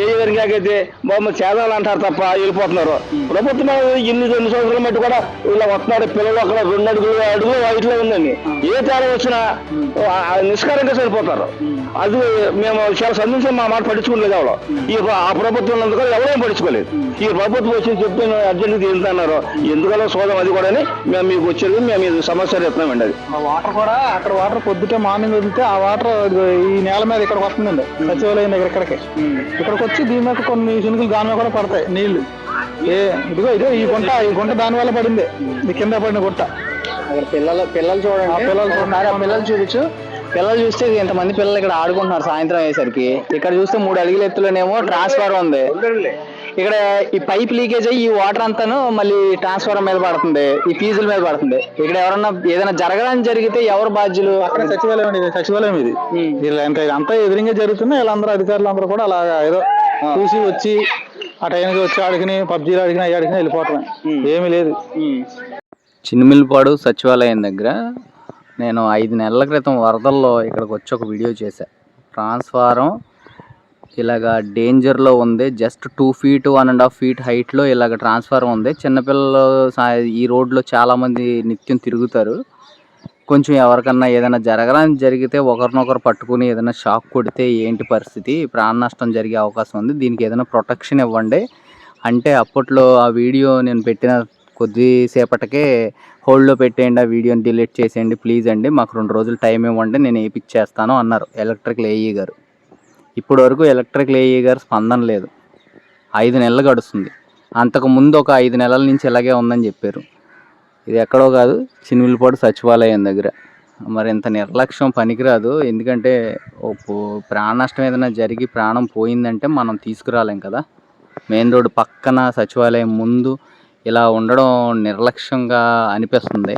ఏ విధంగాకైతే బొమ్మ చేదాలు అంటారు తప్ప వెళ్ళిపోతున్నారు. ప్రభుత్వం ఇన్ని రెండు సంవత్సరాల మట్టి కూడా ఇలా వస్తున్నారు పిల్లలు అక్కడ రెండు అడుగులు అడుగులు వైట్లో ఉందండి. ఏ తేడా వచ్చినా నిష్కారంగా సరిపోతారు. అది మేము చాలా సందేశం మా మాట పట్టించుకోలేదు ఎవరు. ఈ ఆ ప్రభుత్వం ఉన్నందుకు ఎవరూ పట్టించుకోలేదు. ఈ ప్రభుత్వం వచ్చి చెప్తే అర్జెంట్గా తీరుతున్నారు ఎందుకలా సోదం అది కూడా మేము మీకు వచ్చేది మేము ఈ సమస్య చెప్తున్నామండి అది. వాటర్ కూడా అక్కడ వాటర్ పొద్దుటే మార్నింగ్ వదిలితే ఆ వాటర్ ఈ నేల మీద ఇక్కడికి వస్తుందండి సచివాలయం దగ్గర ఇక్కడికి. ఇక్కడికి వచ్చి దీని మీద కొన్ని శునుకులు దాని మీద కూడా పడతాయి నీళ్ళు. ఏ ఇదిగో ఇదిగో ఈ గుంట ఈ గుంట దాని వల్ల పడింది. ఈ కింద పడిన అక్కడ పిల్లలు పిల్లలు చూడండి. ఆ పిల్లలు చూడండి. ఆ పిల్లలు చూపించు. పిల్లలు చూస్తే ఇంతమంది పిల్లలు ఇక్కడ ఆడుకుంటున్నారు సాయంత్రం అయ్యేసరికి. ఇక్కడ చూస్తే మూడు అడుగుల ఎత్తులోనేమో ట్రాన్స్ఫర్ ఉంది. ఇక్కడ ఈ పైప్ లీకేజ్ అయ్యి ఈ వాటర్ అంతాను మళ్ళీ ట్రాన్స్ఫార్మర్ మీద పడుతుంది ఈ ఫీజుల మీద పడుతుంది. ఇక్కడ ఎవరన్నా ఏదైనా జరగడానికి జరిగితే ఎవరు బాధ్యులు? అక్కడ సచివాలయం ఇది సచివాలయం ఇది. ఇలా అంతా అంతా ఎదురుగా జరుగుతున్నా వీళ్ళందరూ అధికారులు అందరూ కూడా అలాగా ఏదో చూసి వచ్చి ఆ టైంకి వచ్చి ఆడుకుని పబ్జీలు ఆడుకుని అవి ఆడుకుని వెళ్ళిపోవటమే. ఏమీ లేదు. చిన్నమిల్లిపాడు సచివాలయం దగ్గర నేను ఐదు నెలల క్రితం వరదల్లో ఇక్కడికి వచ్చి ఒక వీడియో చేశా. ట్రాన్స్ఫారం ఇలాగ డేంజర్లో ఉంది. Just two feet one and half feet హైట్లో ఇలాగ ట్రాన్స్ఫారం ఉంది. చిన్నపిల్లలు ఈ రోడ్లో చాలామంది నిత్యం తిరుగుతారు. కొంచెం ఎవరికన్నా ఏదైనా జరగడానికి జరిగితే ఒకరినొకరు పట్టుకుని ఏదైనా షాక్ కొడితే ఏంటి పరిస్థితి? ప్రాణ నష్టం జరిగే అవకాశం ఉంది. దీనికి ఏదైనా ప్రొటెక్షన్ ఇవ్వండి. అంటే అప్పట్లో ఆ వీడియో నేను పెట్టిన కొద్దిసేపటికే హోల్డ్లో పెట్టేయండి. ఆ వీడియోని డిలీట్ చేసేయండి. ప్లీజ్ అండి. మాకు రెండు రోజులు టైం ఇవ్వండి. నేను వేయించేస్తాను అన్నారు ఎలక్ట్రికల్ ఏఈ గారు. ఇప్పటి వరకు ఎలక్ట్రికల్ ఏఈ గారు స్పందన లేదు. ఐదు నెలలు గడుస్తుంది. అంతకు ముందు ఒక ఐదు నెలల నుంచి ఇలాగే ఉందని చెప్పారు. ఇది ఎక్కడో కాదు చినిమిల్పాడు సచివాలయం దగ్గర. మరి ఇంత నిర్లక్ష్యం పనికిరాదు. ఎందుకంటే ఓ ప్రాణ నష్టం ఏదైనా జరిగి ప్రాణం పోయిందంటే మనం తీసుకురాలేం కదా. మెయిన్ రోడ్డు పక్కన సచివాలయం ముందు ఇలా ఉండడం నిర్లక్ష్యంగా అనిపిస్తుంది.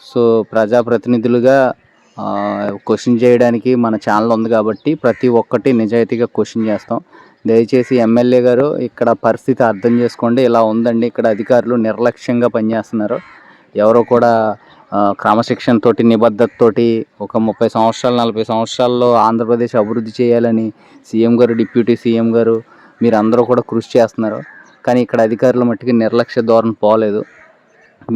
సో ప్రజాప్రతినిధులుగా క్వశ్చన్ చేయడానికి మన ఛానల్ ఉంది కాబట్టి ప్రతి ఒక్కటి నిజాయితీగా క్వశ్చన్ చేస్తాం. దయచేసి ఎమ్మెల్యే గారు ఇక్కడ పరిస్థితి అర్థం చేసుకోండి. ఇలా ఉందండి ఇక్కడ అధికారులు నిర్లక్ష్యంగా పనిచేస్తున్నారు. ఎవరో కూడా ఆ, క్రమశిక్షణతోటి నిబద్ధతతోటి ఒక ముప్పై సంవత్సరాలు నలభై సంవత్సరాల్లో ఆంధ్రప్రదేశ్ అభివృద్ధి చేయాలని సీఎం గారు డిప్యూటీ సీఎం గారు మీరు కూడా కృషి చేస్తున్నారు. కానీ ఇక్కడ అధికారుల మట్టుకు నిర్లక్ష్య ధోరణి పోలేదు.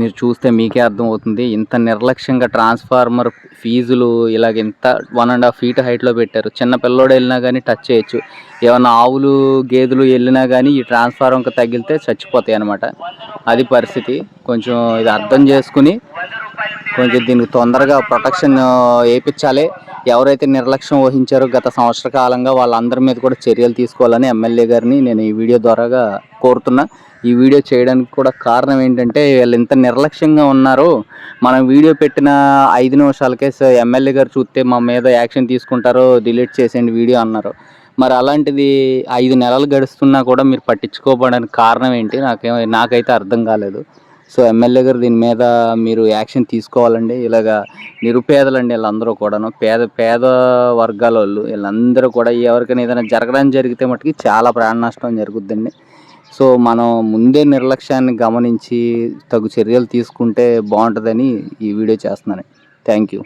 మీరు చూస్తే మీకే అర్థమవుతుంది. ఇంత నిర్లక్ష్యంగా ట్రాన్స్ఫార్మర్ ఫీజులు ఇలాగ ఇంత వన్ అండ్ హాఫ్ ఫీట్ హైట్లో పెట్టారు. చిన్న పిల్లోడు వెళ్ళినా కానీ టచ్ చేయొచ్చు. ఏమైనా ఆవులు గేదెలు వెళ్ళినా కానీ ఈ ట్రాన్స్ఫార్మర్కి తగిలితే చచ్చిపోతాయి అన్నమాట. అది పరిస్థితి. కొంచెం ఇది అర్థం చేసుకుని కొంచెం దీనికి తొందరగా ప్రొటెక్షన్ వేయించాలి. ఎవరైతే నిర్లక్ష్యం వహించారో గత సంవత్సర కాలంగా వాళ్ళందరి మీద కూడా చర్యలు తీసుకోవాలని ఎమ్మెల్యే గారిని నేను ఈ వీడియో ద్వారాగా కోరుతున్నా. ఈ వీడియో చేయడానికి కూడా కారణం ఏంటంటే వీళ్ళు ఇంత నిర్లక్ష్యంగా ఉన్నారో. మనం వీడియో పెట్టిన ఐదు నిమిషాలకే ఎమ్మెల్యే గారు చూస్తే మా మీద యాక్షన్ తీసుకుంటారో డిలీట్ చేసేయండి వీడియో అన్నారు. మరి అలాంటిది ఐదు నెలలు గడుస్తున్నా కూడా మీరు పట్టించుకోబడడానికి కారణం ఏంటి? నాకే నాకైతే అర్థం కాలేదు. సో ఎమ్మెల్యే గారు దీని మీద మీరు యాక్షన్ తీసుకోవాలండి. ఇలాగా నిరుపేదలండి వీళ్ళందరూ కూడాను. పేద పేద వర్గాల వాళ్ళు వీళ్ళందరూ కూడా ఎవరికైనా ఏదైనా జరగడం జరిగితే మటుకి చాలా ప్రాణ నష్టం జరుగుద్దండి. సో మనం ముందే నిర్లక్ష్యాన్ని గమనించి తగు చర్యలు తీసుకుంటే బాగుంటుందని ఈ వీడియో చేస్తున్నాను. Thank you.